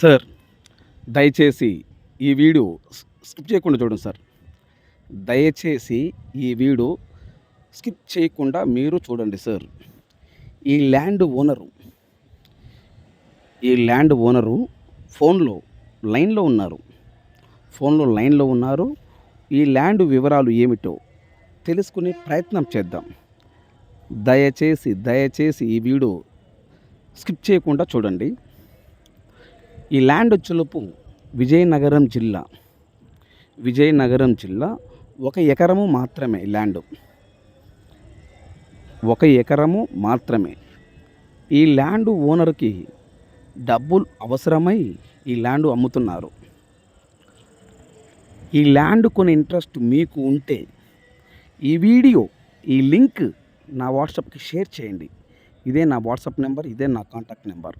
Sir దయచేసి ఈ video skip చేయకుండా చూడండి సార్. దయచేసి ఈ వీడియో స్కిప్ చేయకుండా మీరు చూడండి సార్. ఈ ల్యాండ్ ఓనరు ఈ ల్యాండ్ ఓనరు ఫోన్లో లైన్లో ఉన్నారు. ఫోన్లో లైన్లో ఉన్నారు. ఈ ల్యాండ్ వివరాలు ఏమిటో తెలుసుకునే ప్రయత్నం చేద్దాం. దయచేసి దయచేసి ఈ వీడియో స్కిప్ చేయకుండా చూడండి. ఈ ల్యాండ్ వచ్చేలోపు విజయనగరం జిల్లా విజయనగరం జిల్లా ఒక ఎకరము మాత్రమే ల్యాండ్. ఒక ఎకరము మాత్రమే. ఈ ల్యాండ్ ఓనర్కి డబ్బులు అవసరమై ఈ ల్యాండ్ అమ్ముతున్నారు. ఈ ల్యాండ్ కొని ఇంట్రెస్ట్ మీకు ఉంటే ఈ వీడియో ఈ లింక్ నా వాట్సాప్కి షేర్ చేయండి. ఇదే నా వాట్సాప్ నెంబర్ ఇదే నా కాంటాక్ట్ నెంబర్.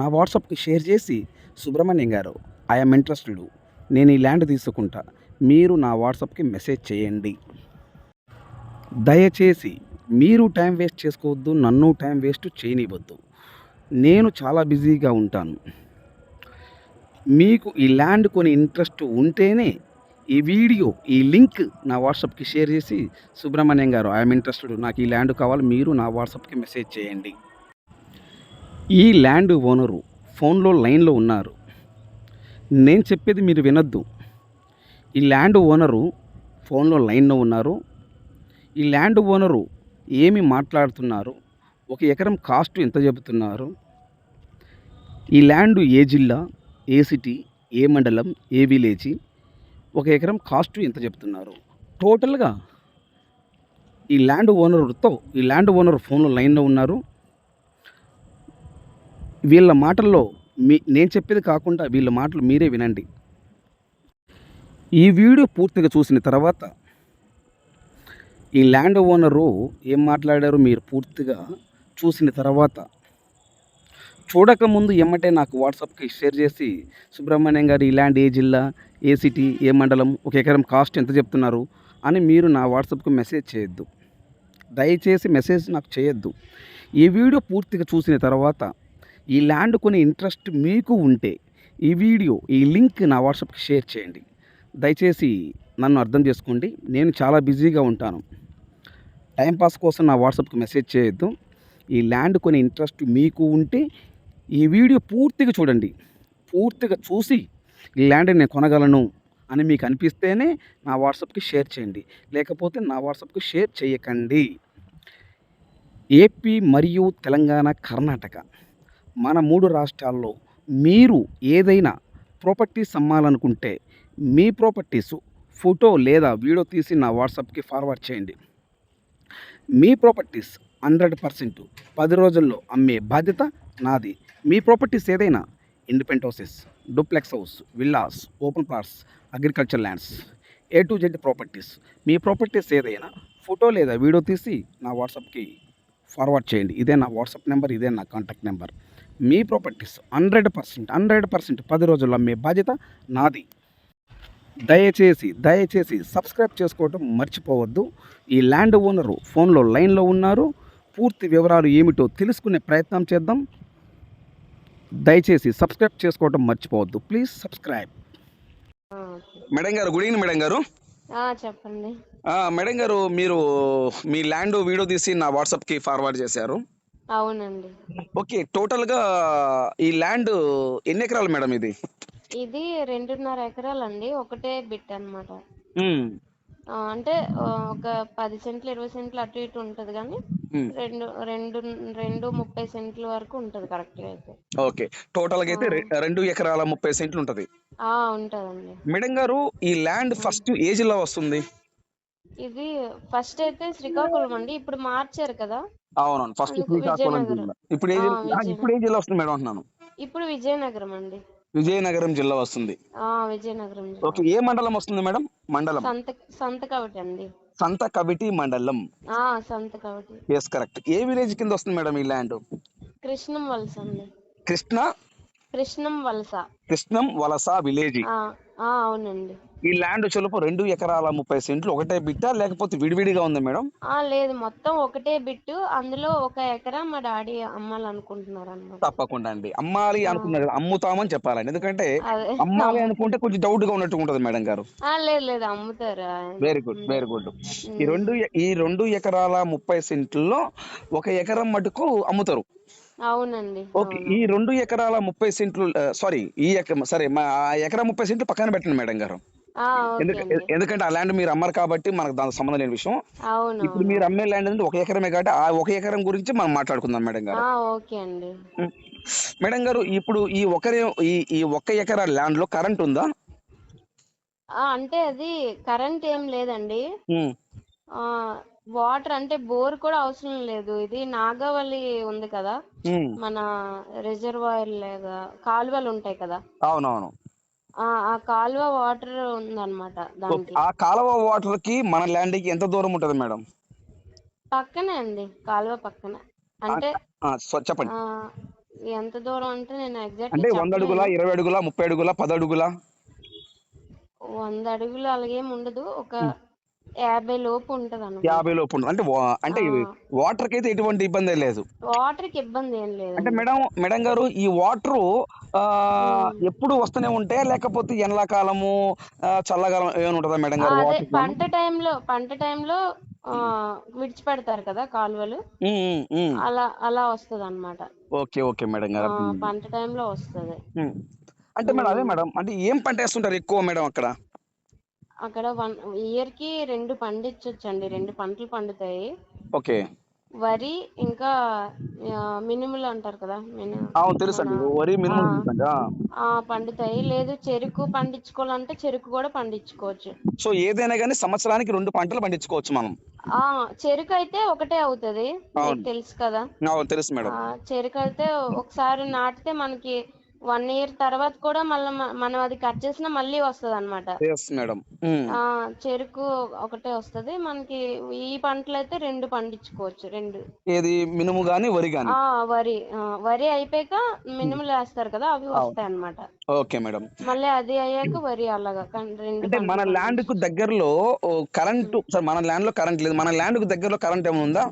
నా వాట్సాప్కి షేర్ చేసి సుబ్రహ్మణ్యం గారు ఐఎమ్ ఇంట్రెస్టెడ్ నేను ఈ ల్యాండ్ తీసుకుంటా. మీరు నా వాట్సాప్కి మెసేజ్ చేయండి. దయచేసి మీరు టైం వేస్ట్ చేసుకోవద్దు నన్ను టైం వేస్ట్ చేయనివ్వద్దు. నేను చాలా బిజీగా ఉంటాను. మీకు ఈ ల్యాండ్ కొని ఇంట్రెస్ట్ ఉంటేనే ఈ వీడియో ఈ లింక్ నా వాట్సాప్కి షేర్ చేసి సుబ్రహ్మణ్యం గారు ఐఎమ్ ఇంట్రెస్టెడ్ నాకు ఈ ల్యాండ్ కావాలి. మీరు నా వాట్సాప్కి మెసేజ్ చేయండి. ఈ ల్యాండ్ ఓనరు ఫోన్లో లైన్లో ఉన్నారు. నేను చెప్పేది మీరు వినొద్దు. ఈ ల్యాండ్ ఓనరు ఫోన్లో లైన్లో ఉన్నారు. ఈ ల్యాండ్ ఓనరు ఏమి మాట్లాడుతున్నారు? ఒక ఎకరం కాస్ట్ ఎంత చెబుతున్నారు? ఈ ల్యాండ్ ఏ జిల్లా ఏ సిటీ ఏ మండలం ఏ విలేజీ? ఒక ఎకరం కాస్ట్ ఎంత చెప్తున్నారు టోటల్గా ఈ ల్యాండ్ ఓనర్తో ఈ ల్యాండ్ ఓనర్ ఫోన్లో లైన్లో ఉన్నారు. వీళ్ళ మాటల్లో మీ నేను చెప్పేది కాకుండా వీళ్ళ మాటలు మీరే వినండి. ఈ వీడియో పూర్తిగా చూసిన తర్వాత ఈ ల్యాండ్ ఓనరు ఏం మాట్లాడారో మీరు పూర్తిగా చూసిన తర్వాత చూడకముందు ఎమ్మటే నాకు వాట్సాప్కి షేర్ చేసి సుబ్రహ్మణ్యం గారు ఈ ల్యాండ్ ఏ జిల్లా ఏ సిటీ ఏ మండలం ఒక ఎకరం కాస్ట్ ఎంత చెప్తున్నారు? అని మీరు నా వాట్సాప్కి మెసేజ్ చేయొద్దు. దయచేసి మెసేజ్ నాకు చేయొద్దు. ఈ వీడియో పూర్తిగా చూసిన తర్వాత ఈ ల్యాండ్ కొని ఇంట్రెస్ట్ మీకు ఉంటే ఈ వీడియో ఈ లింక్ నా వాట్సాప్కి షేర్ చేయండి. దయచేసి నన్ను అర్థం చేసుకోండి. నేను చాలా బిజీగా ఉంటాను. టైంపాస్ కోసం నా వాట్సాప్కి మెసేజ్ చేయొద్దు. ఈ ల్యాండ్ కొని ఇంట్రెస్ట్ మీకు ఉంటే ఈ వీడియో పూర్తిగా చూడండి. పూర్తిగా చూసి ఈ ల్యాండ్ నేను కొనగలను అని మీకు అనిపిస్తేనే నా వాట్సాప్కి షేర్ చేయండి. లేకపోతే నా వాట్సాప్కి షేర్ చేయకండి. ఏపీ మరియు తెలంగాణ కర్ణాటక. మన మూడు రాష్ట్రాల్లో మీరు ఏదైనా ప్రాపర్టీస్ అమ్మాలనుకుంటే మీ ప్రాపర్టీస్ ఫోటో లేదా వీడియో తీసి నా వాట్సాప్కి ఫార్వర్డ్ చేయండి. మీ ప్రాపర్టీస్ హండ్రెడ్ పర్సెంట్ పది రోజుల్లో అమ్మే బాధ్యత నాది. మీ ప్రాపర్టీస్ ఏదైనా independent houses duplex house villas open plots agriculture lands A to Z properties me properties ఏదైనా ఫోటో లేదా వీడియో తీసి నా వాట్సాప్కి ఫార్వర్డ్ చేయండి. ఇదే నా వాట్సాప్ నెంబర్ ఇదే నా కాంటాక్ట్ నెంబర్. మీ properties hundred percent hundred percent పది రోజుల్లో అమ్మే బాధ్యత నాది. దయచేసి దయచేసి సబ్స్క్రైబ్ చేసుకోవడం మర్చిపోవద్దు. ఈ ల్యాండ్ ఓనరు ఫోన్లో లైన్లో ఉన్నారు. పూర్తి వివరాలు ఏమిటో తెలుసుకునే ప్రయత్నం చేద్దాం. దయచేసి సబ్స్క్రైబ్ చేసుకోవడం మర్చిపోవద్దు. Please subscribe. మేడం గారు గుడ్ ఈవినింగ్ మేడం గారు. ఆ, చెప్పండి. ఆ, మేడం గారు మీరు మీ ల్యాండ్ వీడియో తీసి నా వాట్సాప్కి ఫార్వర్డ్ చేశారు. అవునండి. ఓకే టోటల్గా ఈ ల్యాండ్ ఎన్ని ఎకరాలు మేడం ఇది? ఇది రెండున్నర ఎకరాలండి ఒకటే బిట్ అన్నమాట. ఆ, అంటే ఒక పది సెంట్లు ఇరవై సెంట్లు అటు ఇటు ఉంటది కానీ. రెండు రెండు రెండు ముప్పై సెంట్ల వరకు ఉంటది కరెక్ట్గా అయితే. ఓకే టోటల్గా అయితే రె- రెండు ఎకరాల ముప్పై సెంట్లు ఉంటుంది. ఆ ఉంటదండి. మేడం గారు ఈ ల్యాండ్ ఫస్ట్ ఏ జిల్లా వస్తుంది? ఇది ఫస్ట్ అయితే శ్రీకాకుళం అండి. ఇప్పుడు మార్చారు కదా. అవునవును. ఫస్ట్ శ్రీకాకుళం. జిల్లా. ఇప్పుడు ఏ జిల్లా. ఇప్పుడు ఏ జిల్లా వస్తుంది మేడం అంటున్నాను? ఇప్పుడు విజయనగరం అండి. విజయనగరం జిల్లా వస్తుంది. ఆ విజయనగరం. ఓకే ఏ మండలం వస్తుంది మేడం? మండలం. సంత సంత కాబట్టి అండి. సంత కవిటి మండలం. ఆ సంత కాబట్టి ఎస్ కరెక్ట్ ఏ విలేజ్ కింద వస్తుంది మేడం ఈ ల్యాండ్ కృష్ణం వలస అండి. కృష్ణ? కృష్ణం వలస. కృష్ణం వలస విలేజ్ అవునండి. ఈ ల్యాండ్ చెలుపు రెండు ఎకరాల ముప్పై సెంట్లు ఒకటే బిట్టా లేకపోతే విడివిడిగా ఉందా మేడం? ఆ లేదు. మొత్తం ఒకటే బిట్టు. అందులో ఒక ఎకరా మా డాడీ అమ్మాలనుకుంటున్నారు అన్నమాట తప్పకుండా అండి. అమ్మాలి అనుకున్నారు కదా, అమ్ముతామని చెప్పాలండి. ఎందుకంటే అదే. అమ్మాలి అనుకుంటే కొంచెం డౌట్గా ఉన్నట్టు ఉంటది మేడం గారు. ఆ, లేదు లేదు. అమ్ముతారు. వెరీ గుడ్ వెరీ గుడ్ ఈ రెండు ఈ రెండు ఎకరాల ముప్పై సెంట్లలో ఒక ఎకరం మటుకు అమ్ముతారు. అవునండి. ఓకే. ఈ రెండు ఎకరాల ముప్పై సెంట్లు సారీ ఈ ఎక సరే మా ఆ ఎకరా ముప్పై సెంట్లు పక్కన పెట్టండి మేడం గారు. ఎందుకంటే ఆ ల్యాండ్ మీరు అమ్మరు కాబట్టి మనకు దానికి సంబంధం లేని విషయం. అవును ఇప్పుడు మీరు అమ్మే ల్యాండ్ అంటే ఒక ఎకరమే కాబట్టి ఆ ఒక ఎకరం గురించి మనం మాట్లాడుకుందాం మేడం గారు. ఓకే అండి. మేడం గారు ఇప్పుడు ఈ ఒకరే ఈ ఈ ఒక్క ఎకరా ల్యాండ్లో కరెంట్ ఉందా? ఆ, అంటే అది కరెంట్ ఏం లేదండి. వాటర్ అంటే బోర్ కూడా అవసరం లేదు. ఇది నాగావళి ఉంది కదా. మన రిజర్వాయర్ లాగా కాలువలు ఉంటాయి కదా. అవునవును. ఆ కాలువ వాటర్ ఉందన్నమాట దానికి. ఆ కాలువ వాటర్కి మన ల్యాండ్కి ఎంత దూరం ఉంటది మేడం? పక్కనే అండి కాలువ పక్కనే. అంటే ఆ, సో చెప్పండి. ఆ ఎంత దూరం అంటే నేను ఎగ్జాక్ట్ అంటే వంద అడుగుల ఇరవై అడుగుల ముప్పై అడుగుల పది అడుగుల? వంద అడుగులు అలాగేం ఉండదు. ఒక యాభై లోపు ఉంటది యాభై లోపు ఉంటుంది. అంటే అంటే వాటర్కి అయితే ఎటువంటి ఇబ్బంది లేదు. వాటర్కి ఇబ్బంది ఏం లేదు. అంటే మేడం మేడం గారు ఈ వాటర్ ఎప్పుడు వస్తూనే ఉంటాయా లేకపోతే ఎండాకాలము చల్లకాలం ఏమైనా ఉంటుందా మేడం గారు వాటర్ పంట టైంలో పంట టైంలో విడిచిపెడతారు కదా కాలువలు. అలా అలా వస్తది అనమాట ఓకే ఓకే మేడం గారు. పంట టైంలో వస్తది. అంటే మేడం అదే మేడం అంటే ఏం పంట వేస్తుంటారు ఎక్కువ మేడం అక్కడ? అక్కడ వన్ ఇయర్కి రెండు పండించొచ్చండి రెండు పంటలు పండుతాయి. ఓకే. వరి ఇంకా మినుములు అంటారు కదా అవును వరి తెలుసండి ఆ. ఆ పండుతాయి. లేదు చెరుకు పండించుకోవాలంటే చెరుకు కూడా పండించుకోవచ్చు. సో ఏదైనా కానీ సంవత్సరానికి రెండు పంటలు పండించుకోవచ్చు మనం. ఆ చెరుకు అయితే ఒకటే అవుతది. మీకు తెలుసు కదా. తెలుసు మేడం. చెరుకు అయితే ఒకసారి నాటితే మనకి వన్ ఇయర్ తర్వాత కూడా మళ్ళీ మనం అది కట్ చేసినా మళ్ళీ వస్తది అనమాట మేడం చెరుకు ఒకటే వస్తది. మనకి ఈ పంటలు అయితే రెండు పండించుకోవచ్చు. రెండు. ఏది? మినుము గాని వరి గాని? వరి. వరి అయిపోయాక మినుములు వేస్తారు కదా అవి వస్తాయి అన్నమాట ఓకే మేడం. మళ్ళీ అది అయ్యాక వరి అలాగా అంటే మన ల్యాండ్కు దగ్గరలో కరెంటు మన ల్యాండ్లో కరెంట్ లేదు. మన ల్యాండ్కు దగ్గరలో కరెంట్ ఏమైనా ఉందా?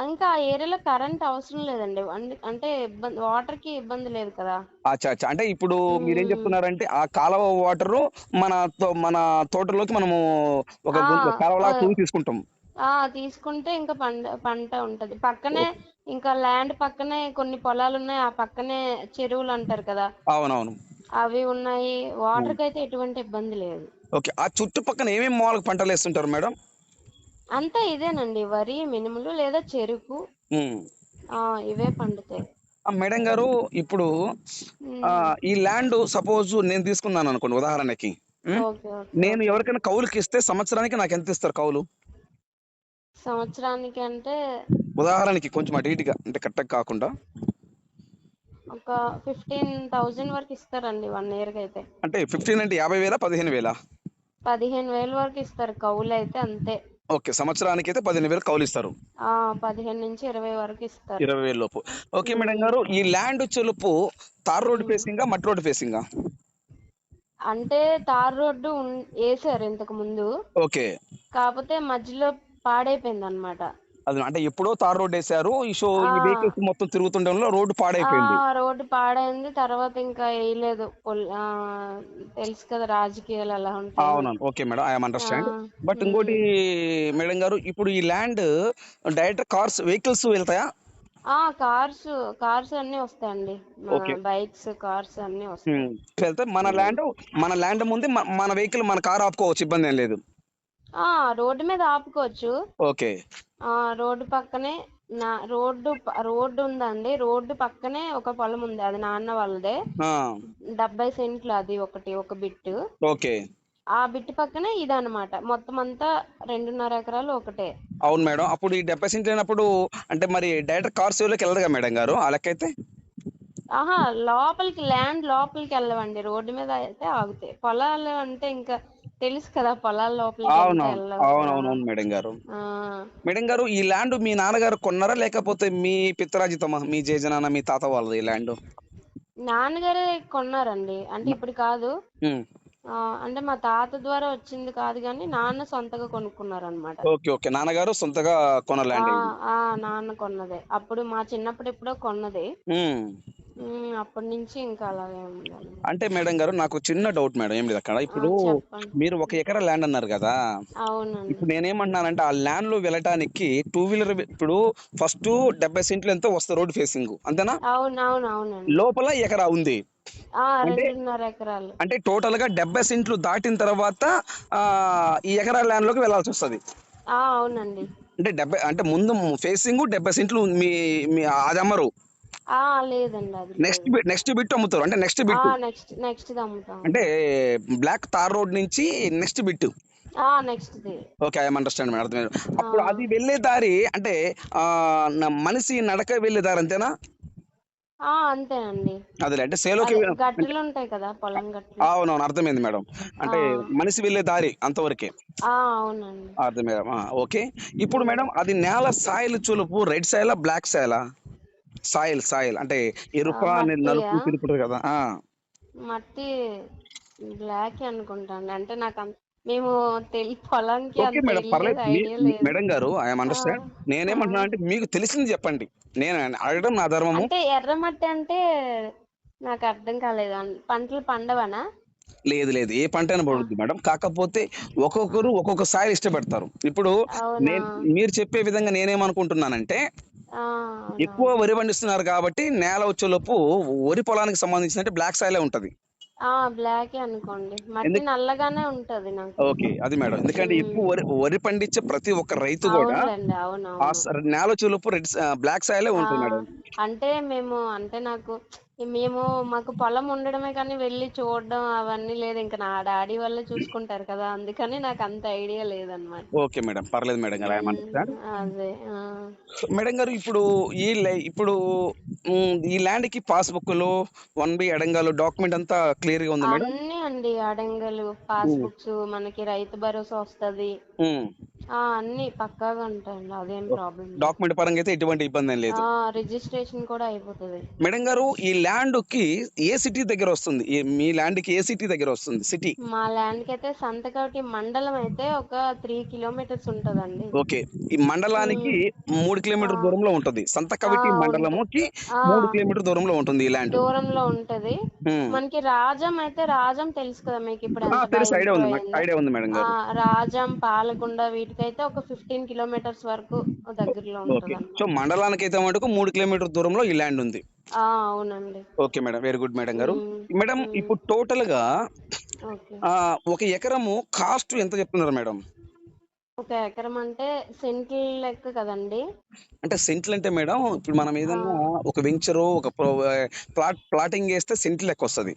ఇంకా ఆ ఏరియాలో కరెంట్ అవసరం లేదండి. అంటే ఇబ్బంది వాటర్కి ఇబ్బంది లేదు కదా. అచ్చా అచ్చా. అంటే ఇప్పుడు మీరేం చెప్తున్నారంటే ఆ కాలువ వాటర్ మన తో- మన తోటలోకి మనము ఒక గుంత- కాలువలా తూగి తీసుకుంటాం. ఆ తీసుకుంటే ఇంకా పంట పంట ఉంటది. పక్కనే ఇంకా ల్యాండ్ పక్కనే కొన్ని పొలాలు ఉన్నాయి ఆ పక్కనే చెరువులు అంటారు కదా. అవునవును. అవి ఉన్నాయి. వాటర్కి అయితే ఎటువంటి ఇబ్బంది లేదు. ఓకే. ఆ చుట్టుపక్కల ఏమేమి మూలక పంటలు వేస్తుంటారు మేడం? అంతా ఇదేనండి. వరి మినుములు లేదా చెరుకు. ఆ ఇవే పండుతాయి. ఆ, మేడం గారు ఇప్పుడు ఈ ల్యాండ్ సపోజ్ నేను తీసుకున్నాను అనుకోండి ఉదాహరణకి. నేను ఎవరికైనా కౌలుకి ఇస్తే సంవత్సరానికి నాకు ఎంత ఇస్తారు కౌలు? సంవత్సరానికి అంటే ఉదాహరణకి కొంచెం అటు ఇటుగా అంటే కరెక్ట్ కాకుండా. ఒక ఫిఫ్టీన్ థౌజండ్ వరకు ఇస్తారండి వన్ ఇయర్ అయితే. అంటే ఫిఫ్టీన్ అంటే యాభై వేల పదిహేను వేల? పదిహేను వేలు వరకు ఇస్తారు కౌలు అయితే అంతే. ఓకే సంవత్సరానికి అయితే పదిహేను వేలు కౌలు ఇస్తారు ఆ పదిహేను నుంచి ఇరవై వరకు ఇస్తారు. ఇరవై వేల లోపు. ఓకే మేడం గారు ఈ ల్యాండ్ చెలుపు తార్ రోడ్ ఫేసింగా మట్టి రోడ్ ఫేసింగా అంటే తార్ రోడ్డు వేసారు ఇంతకు ముందు. ఓకే. కాకపోతే మధ్యలో పాడైపోయింది అనమాట అది అంటే ఎప్పుడో తార్ రోడ్ వేశారు ఈ షో ఈ వెహికల్స్ మొత్తం తిరుగుతుండడంలో రోడ్డు పాడైపోయింది. ఆ రోడ్డు పాడైంది. తర్వాత ఇంకా వేయలేదు. పొల్- ఆ, తెలుసు కదా రాజకీయాలు అలా ఉంటాయి. అవునవును. Okay madam. I'm understand. But ఇంకోటి మేడం గారు ఇప్పుడు ఈ ల్యాండ్ డైరెక్ట్ కార్స్ వెహికల్స్ వెళ్తాయా? ఆ కార్స్ కార్స్ అన్ని వస్తాయండి. బైక్స్ కార్స్ అన్ని వస్తాయి. వెళ్తే మన ల్యాండ్ మన ల్యాండ్ ముందే మన వెహికల్ మన కార్ ఆపుకోవచ్చు. ఇబ్బంది ఏం లేదు. ఆ రోడ్డు మీద ఆపుకోవచ్చు. ఓకే. ఆ రోడ్డు పక్కనే నా రోడ్డు ప- రోడ్డు ఉందండి. రోడ్డు పక్కనే ఒక పొలం ఉంది. అది నాన్న వాళ్ళదే. ఆ, డెబ్బై సెంట్లు అది ఒకటి ఒక బిట్టు. ఓకే. ఆ బిట్టు పక్కనే ఇదన్నమాట. మొత్తం అంతా రెండున్నర ఎకరాలు ఒకటే. అవును మేడం. అప్పుడు ఈ డెబ్బై సెంట్ అయినప్పుడు అంటే మరి డైరెక్ట్ కార్ సేవలోకి వెళ్ళదుగా మేడం గారు? ఆ లెక్క అయితే ఆహా లోపలికి ల్యాండ్ లోపలికి వెళ్ళవండి. రోడ్డు మీద అయితే ఆగుతాయి. పొలాలు అంటే ఇంకా తెలుసు కదా పొలాల అవునవును అవునవునవును మేడం గారు. ఆ, మేడం గారు ఈ ల్యాండ్ మీ నాన్నగారు కొన్నారా? లేకపోతే మీ పిత్తరాజితమా మీ జేజనాన్న మీ తాత వాళ్ళది ఈ ల్యాండ్? నాన్నగారే కొన్నారండి. అంటే ఇప్పుడు కాదు. అంటే మా తాత ద్వారా వచ్చింది కాదు కానీ నాన్న సొంతగా కొనుక్కున్నారు అనమాట ఓకే ఓకే. నాన్నగారు సొంతగా. ఆ నాన్న కొన్నదే. అప్పుడు మా చిన్నప్పుడు ఎప్పుడో కొన్నది. అప్పటి నుంచి ఇంకా అలాగే అంటే మేడం గారు నాకు చిన్న డౌట్ మేడం ఏం లేదు అక్కడ ఇప్పుడు చెప్పండి. మీరు ఒక ఎకరా ల్యాండ్ అన్నారు కదా. అవునండి. ఇప్పుడు నేనేమంటున్నానంటే ఆ ల్యాండ్లో వెళ్ళటానికి టూ వీలర్ ఇప్పుడు ఫస్ట్ డెబ్బై సెంట్లు ఎంతో వస్తుంది రోడ్ ఫేసింగ్ అంతేనా? అవును అవును అవునండి లోపల ఎకరా ఉంది. ఆ రెండున్నర ఎకరాలు. అంటే టోటల్గా డెబ్బై సెంట్లు దాటిన తర్వాత ఆ ఈ ఎకరా ల్యాండ్లోకి వెళ్ళాల్సి వస్తుంది. ఆ అవునండి. అంటే డెబ్బై అంటే ముందు ఫేసింగ్ డెబ్బై సెంట్లు మీ మీ అది అమ్మరు. లేదండి అది నెక్స్ట్ బిట్ నెక్స్ట్ బిట్ అమ్ముతారు అంటే నెక్స్ట్ బిట్ నెక్స్ట్ నెక్స్ట్ అమ్ముతాం. అంటే బ్లాక్ తార్ రోడ్ నుంచి next bit next okay I'm understand madam అర్థమైంది. అప్పుడు అది వెళ్ళే దారి అంటే మనిషి నడక వెళ్ళే దారి అంతేనా? అంతేనండి. అదే అంటే సేలోకి అదే గట్టులు ఉంటాయి కదా పొలం గట్టులు అవునవును అర్థమైంది మేడం. అంటే మనిషి వెళ్ళే దారి అంతవరకే. అవునండి. అర్థమైంది ఆ, ఓకే. ఇప్పుడు మేడం అది నేల సాయిల్ చులుపు రెడ్ సాయిలా బ్లాక్ సాయిలా? Soil soil. అంటే ఎరుప అనేది నలుపు? తిరుపుడు కదా. మట్టి బ్లాక్ అనుకుంటాండి. అంటే నాకు మేము ఓకే అంత మేడం పర్లేదు. మేడం గారు ఐఎమ్ అండర్స్టాండ్. నేనేమంటున్నా అంటే మీకు తెలిసింది చెప్పండి. నేను అడగడం నా ధర్మము. అంటే ఎర్రమట్టి అంటే నాకు అర్థం కాలేదు. పంటలు పండవనా? లేదు లేదు. ఏ పంట అయినా పడుద్ది మేడం. కాకపోతే ఒక్కొక్కరు ఒక్కొక్క సాయిల్ ఇష్టపడతారు. ఇప్పుడు నేను మీరు చెప్పే విధంగా నేనేమనుకుంటున్నానంటే. ఎక్కువ వరి పండిస్తున్నారు కాబట్టి నేల వచ్చేలోపు వరి పొలానికి సంబంధించినట్టు బ్లాక్ సాయిలే ఉంటది. ఆ బ్లాక్ అనుకోండి. మట్టి నల్లగానే ఉంటది నాకు. ఓకే అది మేడం. ఎందుకంటే ఎక్కువ వరి వరి పండించే ప్రతి ఒక్క రైతు కూడా ఆ నేల వచ్చేలోపు రెడ్ బ్లాక్ సాయిలే ఉంటుంది మేడం. అంటే మేము అంటే నాకు మేము మాకు పొలం ఉండడమే కానీ వెళ్ళి చూడడం అవన్నీ లేదు. ఇంకా నా డాడీ వాళ్ళే చూసుకుంటారు కదా అందుకని నాకు అంత ఐడియా లేదన్నమాట ఓకే మేడం. పర్లేదు మేడం గారు అదే. మేడం గారు ఇప్పుడు ఈ లై- ఇప్పుడు ఈ ల్యాండ్కి పాస్బుక్లు వన్ బి అడంగాలు డాక్యుమెంట్ అంతా క్లియర్గా ఉంది మేడం? అన్ని అండి అడంగలు పాస్బుక్స్ మనకి రైతు భరోసా వస్తది. అన్ని పక్కాగా ఉంటాయండి అదేం ప్రాబ్లం డాక్యుమెంట్ పరంగా అయితే ఎటువంటి ఇబ్బంది ఏం లేదు. రిజిస్ట్రేషన్ కూడా అయిపోతుంది. మేడం గారు ఈ ల్యాండ్ కి ఏ సిటీ దగ్గర వస్తుంది? మీ ల్యాండ్కి ఏ సిటీ దగ్గర వస్తుంది? సిటీ? మా ల్యాండ్కి అయితే సంతకవటి మండలం అయితే ఒక త్రీ కిలోమీటర్స్ ఉంటదండి. ఓకే. ఈ మండలానికి మూడు కిలోమీటర్ దూరంలో ఉంటుంది. సంతకవిటి మండలముకి. మూడు కిలోమీటర్ దూరంలో ఉంటుంది ఈ ల్యాండ్. దూరంలో ఉంటది. మనకి రాజం అయితే రాజం తెలుసు కదా మీకు ఇప్పుడు తెలుసు. ఐడియా ఉంది. ఐడియా ఉంది మేడం గారు. రాజం పాలకొండ వీటికైతే ఒక ఫిఫ్టీన్ కిలోమీటర్స్ వరకు దగ్గరలో ఉంటది సో మండలానికి అయితే మటుకు మూడు కిలోమీటర్ దూరంలో ఈ ల్యాండ్ ఉంది. అవునండి. Okay madam very good madam గారు. మేడం ఇప్పుడు టోటల్గా ఒక ఎకరము కాస్ట్ ఎంత చెప్తున్నారు మేడం? ఒక ఎకరం అంటే సెంట్ల లెక్క కదండి. అంటే సెంట్లు అంటే మేడం ఇప్పుడు మనం ఏదన్నా ఒక వెంచరు ఒక ప్లాట్ ప్లాటింగ్ చేస్తే సెంట్లు లెక్క వస్తుంది.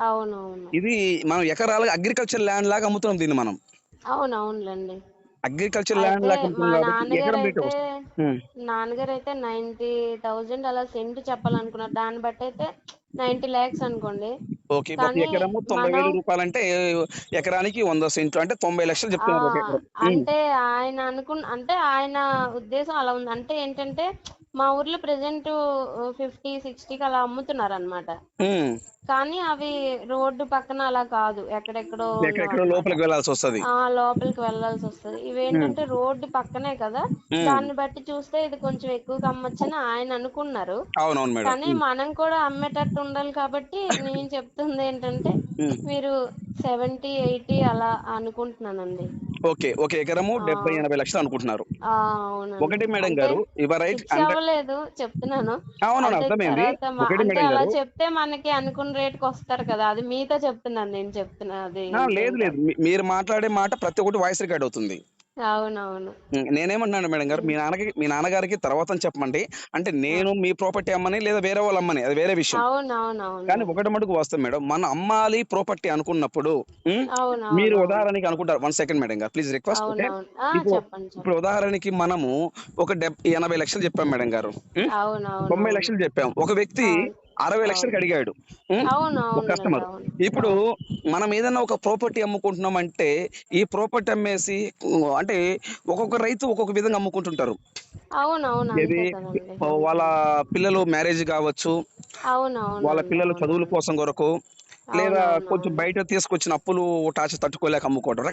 అవునవును. ఇది మనం ఎకరాలుగా అగ్రికల్చర్ ల్యాండ్ లాగా అమ్ముతున్నాం దీన్ని మనం. అవునవునులేండి. అగ్రికల్చర్ ల్యాండ్ నాన్నగారు ఎకరం రేట్ నాన్నగారు అయితే నైన్టీ థౌజండ్ అలా సెంట్ చెప్పాలనుకున్నారు. దాన్ని బట్టి అయితే నైన్టీ ల్యాక్స్ అనుకోండి. ఓకే ఎకరము తొంభై వేల మనం- రూపాయలంటే ఎకరానికి వంద సెంట్లు అంటే తొంభై లక్షలు చెప్తున్నారు అంటే ఆయన అనుకున్న అంటే ఆయన ఉద్దేశం అలా ఉంది. అంటే ఏంటంటే మా ఊర్లో ప్రెసెంట్ ఫిఫ్టీ సిక్స్టీకి అలా అమ్ముతున్నారు అనమాట. కానీ అవి రోడ్డు పక్కన అలా కాదు. ఎక్కడెక్కడో లోపలికి వెళ్ళాల్సి వస్తుంది. ఆ లోపలికి వెళ్ళాల్సి వస్తుంది. ఇవేంటంటే రోడ్డు పక్కనే కదా. దాన్ని బట్టి చూస్తే ఇది కొంచెం ఎక్కువగా అమ్మొచ్చని ఆయన అనుకున్నారు. కానీ మనం కూడా అమ్మేటట్టు ఉండాలి కాబట్టి నేను చెప్తుంది ఏంటంటే. మీరు సెవెంటీ ఎయిటీ అలా అనుకుంటున్నానండి. ఓకే ఒక ఎకరము డెబ్బై ఎనభై లక్షలు అనుకుంటున్నారు. ఒకటి మేడం గారు రైట్ అవ్వలేదు చెప్తున్నాను. అవునవును అర్థమైంది. ఒకటి మేడం గారు. చెప్తే మనకి అనుకున్న రేట్కి వస్తారు కదా అది మీతో చెప్తున్నాను నేను చెప్తున్నా అది లేదు లేదు. మీరు మాట్లాడే మాట ప్రతి ఒక్కటి వాయిస్ రికార్డ్ అవుతుంది. అవునవును. ఉమ్, నేనేమంటున్నాను మేడం గారు మీ నాన్నకి మీ నాన్నగారికి తర్వాత చెప్పమండి. అంటే నేను మీ ప్రాపర్టీ అమ్మని లేదా వేరే వాళ్ళ అమ్మని అది వేరే విషయం. అవునవునవును. కానీ ఒకటి మటుకు వస్తాం మేడం మన అమ్మాలి ప్రాపర్టీ అనుకున్నప్పుడు మీరు ఉదాహరణకి అనుకుంటారు. వన్ సెకండ్ మేడం గారు ప్లీజ్ రిక్వెస్ట్ ఇప్పుడు ఉదాహరణకి మనము ఒక డెబ్ ఎనభై లక్షలు చెప్పాం మేడం గారు తొంభై లక్షలు చెప్పాం. ఒక వ్యక్తి అరవై లక్షలకు అడిగాడు. కస్టమర్ ఇప్పుడు మనం ఏదైనా ఒక ప్రాపర్టీ అమ్ముకుంటున్నాం అంటే ఈ ప్రాపర్టీ అమ్మేసి అంటే ఒక్కొక్క రైతు ఒక్కొక్క విధంగా అమ్ముకుంటుంటారు. ఇది వాళ్ళ పిల్లలు మ్యారేజ్ కావచ్చు వాళ్ళ పిల్లల చదువుల కోసం కొరకు లేదా కొంచెం బయట తీసుకొచ్చిన అప్పులు టార్చర్ తట్టుకోలేక అమ్ముకోవడం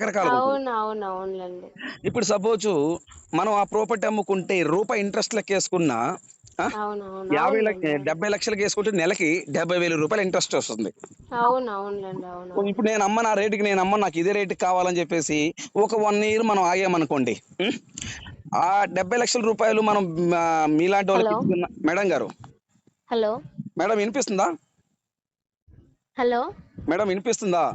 అవునులేండి. ఇప్పుడు సపోజ్ మనం ఆ ప్రాపర్టీ అమ్ముకుంటే రూపాయి ఇంట్రెస్ట్ లెక్క వేసుకున్నా ఆ, అవును అవును యాభై డెబ్బై లక్షలకి వేసుకుంటే నెలకి డెబ్బై వేల రూపాయలు ఇంట్రెస్ట్ వస్తుంది. ఇప్పుడు నేను అమ్మ నా రేటుకి నేను అమ్మ నాకు ఇదే రేటుకి కావాలని చెప్పేసి ఒక వన్ ఇయర్ మనం ఆగామనుకోండి? ఆ డెబ్బై లక్షల రూపాయలు మనం మీలాంటి వాళ్ళకి మేడం గారు. హలో. మేడం వినిపిస్తుందా? హలో. మేడం వినిపిస్తుందా?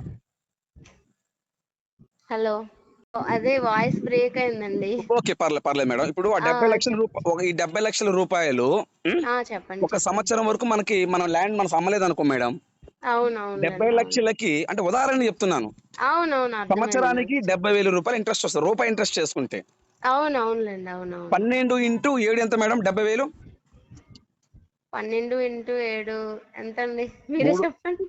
హలో. అదే వాయిస్ బ్రేక్ అయిందండి. ఓకే పర్లేదు పర్లేదు మేడం. ఇప్పుడు ఆ డెబ్బై లక్షల రూపాయలు ఒక ఈ డెబ్బై లక్షల రూపాయలు చెప్పండి ఒక సంవత్సరం వరకు మనకి మనం ల్యాండ్ మనం అమ్మలేదు అనుకో మేడం. అవును డెబ్బై అవును లక్షలకి అంటే ఉదాహరణ చెప్తున్నాను. అవునవును సంవత్సరానికి నాకు డెబ్బై వేల రూపాయలు ఇంట్రెస్ట్ వస్తుంది రూపాయి ఇంట్రెస్ట్ చేసుకుంటే. అవును అవునులేండి అవునవును. పన్నెండు ఇంటూ ఏడు ఎంత మేడం డెబ్బై వేలు? పన్నెండు ఇంటూ ఏడు ఎంత అండి మీరే చెప్పండి.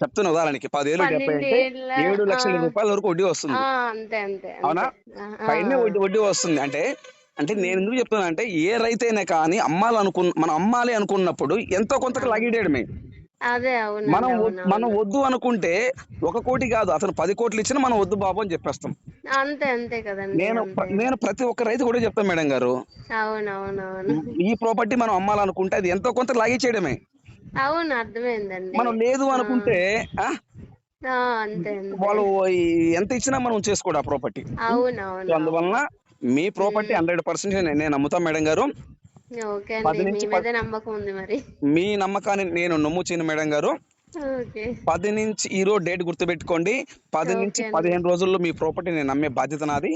చెప్తున్న ఉదాహరణకి పదివేలు డెబ్బై అంటే ఏడు లక్షల రూపాయల వరకు వడ్డీ వస్తుంది. అంతే అంతే అవునా? పైన వడ్డీ వడ్డీ వస్తుంది. అంటే అంటే నేను ఎందుకు చెప్తున్నా అంటే ఏ రైతైనా కానీ అమ్మాలనుకు మనం అమ్మాలి అనుకున్నప్పుడు ఎంతో కొంత లాగిడేయడమే. అదే మనం మనం వద్దు అనుకుంటే ఒక కోటి కాదు అతను పది కోట్లు ఇచ్చినా మనం వద్దు బాబు అని చెప్పేస్తాం. అంతే అంతే కదండి నేను నేను ప్రతి ఒక్క రైతు కూడా చెప్తాను మేడం గారు. ఈ ప్రాపర్టీ మనం అమ్మాలనుకుంటే అది ఎంతో కొంత లాగిచ్చేయడమే. అవును అర్థమైందండి. మనం లేదు అనుకుంటే వాళ్ళు ఎంత ఇచ్చినా మనం చేసుకోడు ఆ ప్రాపర్టీ అందువలన మీ ప్రాపర్టీ హండ్రెడ్ పర్సెంట్ నేను నమ్ముతాను మేడం గారు. మీ నమ్మకాన్ని నేను నమ్ము చేయను మేడం గారు. పది నుంచి ఈ రోజు డేట్ గుర్తుపెట్టుకోండి. పది నుంచి పదిహేను రోజుల్లో మీ ప్రాపర్టీ నేను నమ్మే బాధ్యత నాది.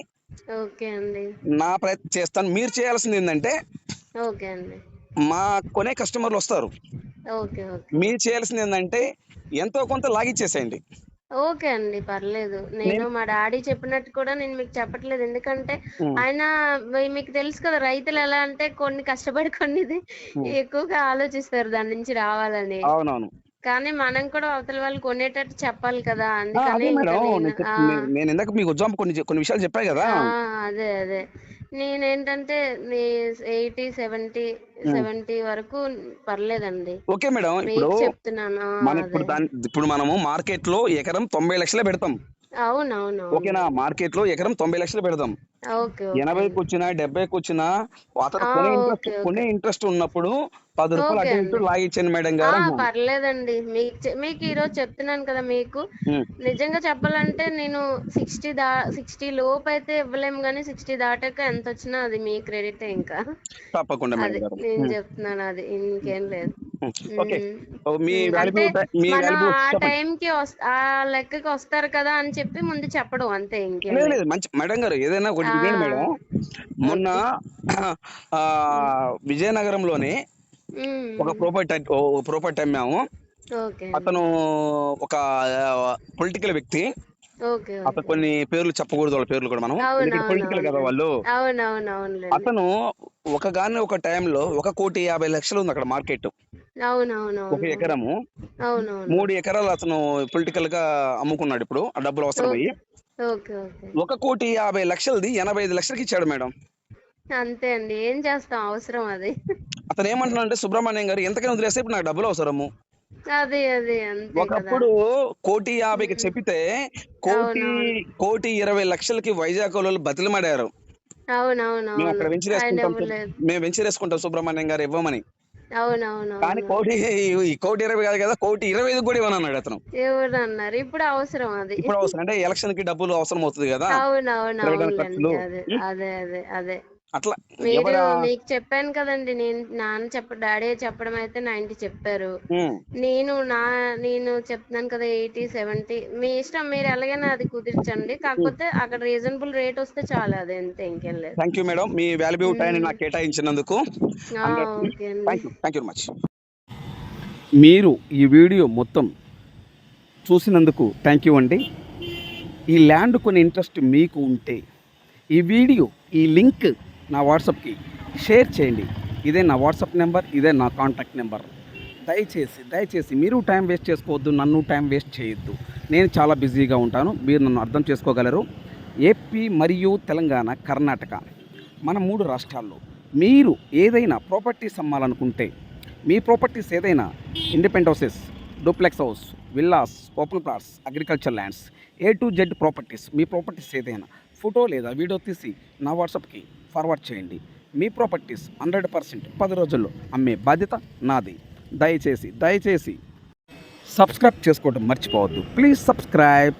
నా ప్రయత్నం చేస్తాను. మీరు చేయాల్సింది ఏంటంటే మా కొనే కస్టమర్లు వస్తారు. మీరు చేయాల్సింది ఏంటంటే ఎంతో కొంత లాగిచ్చేసేయండి. ఓకే అండి పర్లేదు. నేను మా డాడీ చెప్పినట్టు కూడా నేను మీకు చెప్పట్లేదు. ఎందుకంటే ఆయన మీకు తెలుసు కదా రైతులు ఎలా అంటే కొన్ని కష్టపడి కొన్నిది ఎక్కువగా ఆలోచిస్తారు దాని నుంచి రావాలని. అవునవును. కానీ మనం కూడా అవతల వాళ్ళు కొనేటట్టు చెప్పాలి కదా అందుకనే నేను ఇందాక మీకు కొన్ని కొన్ని విషయాలు చెప్పాయి కదా. అదే అదే. నేనేంటంటే ఎయిటీ సెవెంటీ సెవెంటీ వరకు పర్లేదండి. ఓకే మేడం ఇప్పుడు చెప్తున్నాను. మన ఇప్పుడు దాని ఇప్పుడు మనము మార్కెట్లో ఎకరం తొంభై లక్షలే పెడతాం. అవునవును ఓకేనా? మార్కెట్లో ఎకరం తొంభై లక్షలు ఓకే ఎనభైకి వచ్చినా డెబ్బైకి వచ్చినా అతను కొనే ఇంట్రెస్ట్ కొనే ఇంట్రెస్ట్ ఉన్నప్పుడు పది రూపాయలు అటు ఇటు లాగిచ్చాను మేడం గారు పర్లేదండి. మీకు మీకు ఈరోజు చెప్తున్నాను కదా మీకు. నిజంగా చెప్పాలంటే నేను సిక్స్టీ దా సిక్స్టీ లోపు అయితే ఇవ్వలేము కానీ సిక్స్టీ దాటాక ఎంత వచ్చినా అది మీ క్రెడిటే ఇంకా. తప్పకుండా నేను చెప్తున్నాను అది ఇంకేం లేదు. ఆ టైంకి వస్ ఆ లెక్కకి వస్తారు కదా అని చెప్పి ముందు చెప్పడం అంతే ఇంకేం లేదు మంచి మేడం గారు ఏదైనా ఒకటి వినండి మేడం? మొన్న విజయనగరంలోనే ఒక ప్రాపర్టీ ఒక ప్రాపర్టీ అమ్మాము అతను ఒక పొలిటికల్ వ్యక్తి. అతను కొన్ని పేర్లు చెప్పకూడదు వాళ్ళ పేర్లు కూడా మనం. పొలిటికల్ కదా వాళ్ళు. అతను ఒక గాని ఒక టైంలో ఒక కోటి యాభై లక్షలు ఉంది అక్కడ మార్కెట్. ఒక ఎకరము. మూడు ఎకరాలు అతను పొలిటికల్గా అమ్ముకున్నాడు ఇప్పుడు ఆ డబ్బులు అవసరమయ్యి. ఒక కోటి యాభై లక్షలది ఎనభై ఐదు లక్షలకి ఇచ్చాడు మేడం. అంతే అండి ఏం చేస్తాం అవసరం అది. అతను ఏమంటున్నాడు అంటే సుబ్రహ్మణ్యం గారు ఎంతకైనా వదిలేస్తే ఇప్పుడు నాకు డబ్బులు అవసరము. అదే అదే ఒకప్పుడు కోటి యాభైకి చెప్పితే కోటి కోటి ఇరవై లక్షలకి వైజాగ్ వాళ్ళు బతిలమాడారు. మేము అక్కడ మేము వెంచర్ వేసుకుంటాం సుబ్రహ్మణ్యం గారు ఇవ్వమని. కానీ కోటి ఈ కోటి ఇరవై కాదు కదా కోటి ఇరవై ఐదు కూడా ఇవ్వనన్నాడు అతను. ఎవరు అన్నారు ఇప్పుడు అవసరం అది. ఇప్పుడు అవసరం అంటే ఎలక్షన్కి డబ్బులు అవసరం అవుతుంది కదా. ఉం? అదే అదే అదే. అట్లా మీరు మీకు చెప్పాను కదండి నేను నాన్న చెప్ప డాడీ చెప్పడం అయితే నైన్టీ చెప్పారు. నేను నా నేను చెప్తున్నాను కదా ఎయిటీ సెవెంటీ. మీ ఇష్టం మీరు ఎలాగైనా అది కుదిర్చండి. కాకపోతే అక్కడ రీజనబుల్ రేట్ వస్తే చాలు అది అంతే ఇంకేం లేదు. థ్యాంక్ యూ మేడం మీ వాల్యూ టైం నాకు కేటాయించినందుకు. థ్యాంక్ యూ మచ్ మీరు ఈ వీడియో మొత్తం చూసినందుకు థ్యాంక్ యూ అండి. ఈ ల్యాండ్ కొని ఇంట్రెస్ట్ మీకు ఉంటే ఈ వీడియో ఈ లింక్ నా వాట్సాప్కి షేర్ చేయండి. ఇదే నా వాట్సాప్ నెంబర్ ఇదే నా కాంటాక్ట్ నెంబర్. దయచేసి దయచేసి మీరు టైం వేస్ట్ చేసుకోవద్దు నన్ను టైం వేస్ట్ చేయొద్దు. నేను చాలా బిజీగా ఉంటాను మీరు నన్ను అర్థం చేసుకోగలరు. ఏపీ మరియు తెలంగాణ కర్ణాటక మన మూడు రాష్ట్రాల్లో మీరు ఏదైనా ప్రాపర్టీస్ అమ్మాలనుకుంటే మీ ప్రాపర్టీస్ ఏదైనా independent houses duplex house villas open plots agriculture lands A to Z properties me properties ఏదైనా ఫోటో లేదా వీడియో తీసి నా వాట్సాప్కి ఫార్వర్డ్ చేయండి. మీ ప్రాపర్టీస్ హండ్రెడ్ పర్సెంట్ పది రోజుల్లో అమ్మే బాధ్యత నాది. దయచేసి దయచేసి సబ్స్క్రైబ్ చేసుకోవడం మర్చిపోవద్దు. Please subscribe.